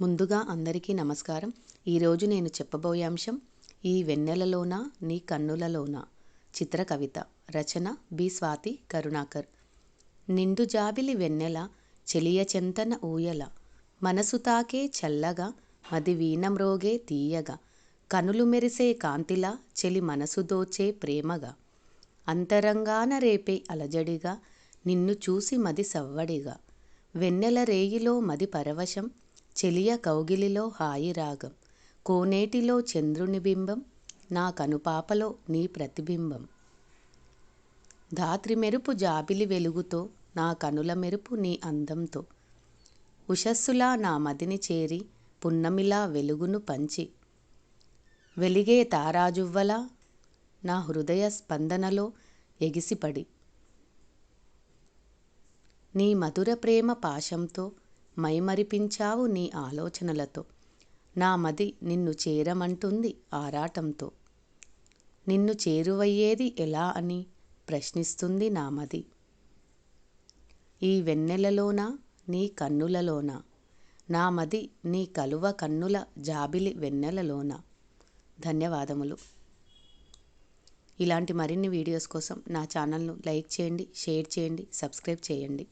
ముందుగా అందరికీ నమస్కారం. ఈరోజు నేను చెప్పబోయే అంశం ఈ వెన్నెలలోన నీ కన్నులలోన? చిత్ర కవిత రచన బి స్వాతి కరుణాకర్. నిండు జాబిలి వెన్నెల చెలియ చెంతన ఊయల. మనసు తాకే చల్లగా మది వీణమ్రోగే తీయగా. కనులు మెరిసే కాంతిలా చెలి మనసు దోచే ప్రేమగా. అంతరంగాన రేపే అలజడిగా నిన్ను చూసి మది సవ్వడిగా. వెన్నెల రేయిలో మది పరవశం చెలియ కౌగిలిలో హాయి రాగం. కోనేటిలో చంద్రుని బింబం నా కనుపాపలో నీ ప్రతిబింబం. ధాత్రి మెరుపు జాబిలి వెలుగుతో నా కనుల మెరుపు నీ అందంతో. ఉషస్సులా నా మదిని చేరి పున్నమిలా వెలుగును పంచి. వెలిగే తారాజువ్వలా నా హృదయ స్పందనలో ఎగిసిపడి. నీ మధుర ప్రేమ పాశంతో మైమరిపించావు నీ ఆలోచనలతో. నా మది నిన్ను చేరమంటుంది ఆరాటంతో. నిన్ను చేరువయ్యేది ఎలా అని ప్రశ్నిస్తుంది నా మది. ఈ వెన్నెలలోనా నీ కన్నులలోనా? నా మది నీ కలువ కన్నుల జాబిలి వెన్నెలలోన? ధన్యవాదములు. ఇలాంటి మరిన్ని వీడియోస్ కోసం నా ఛానల్ను లైక్ చేయండి షేర్ చేయండి సబ్స్క్రైబ్ చేయండి.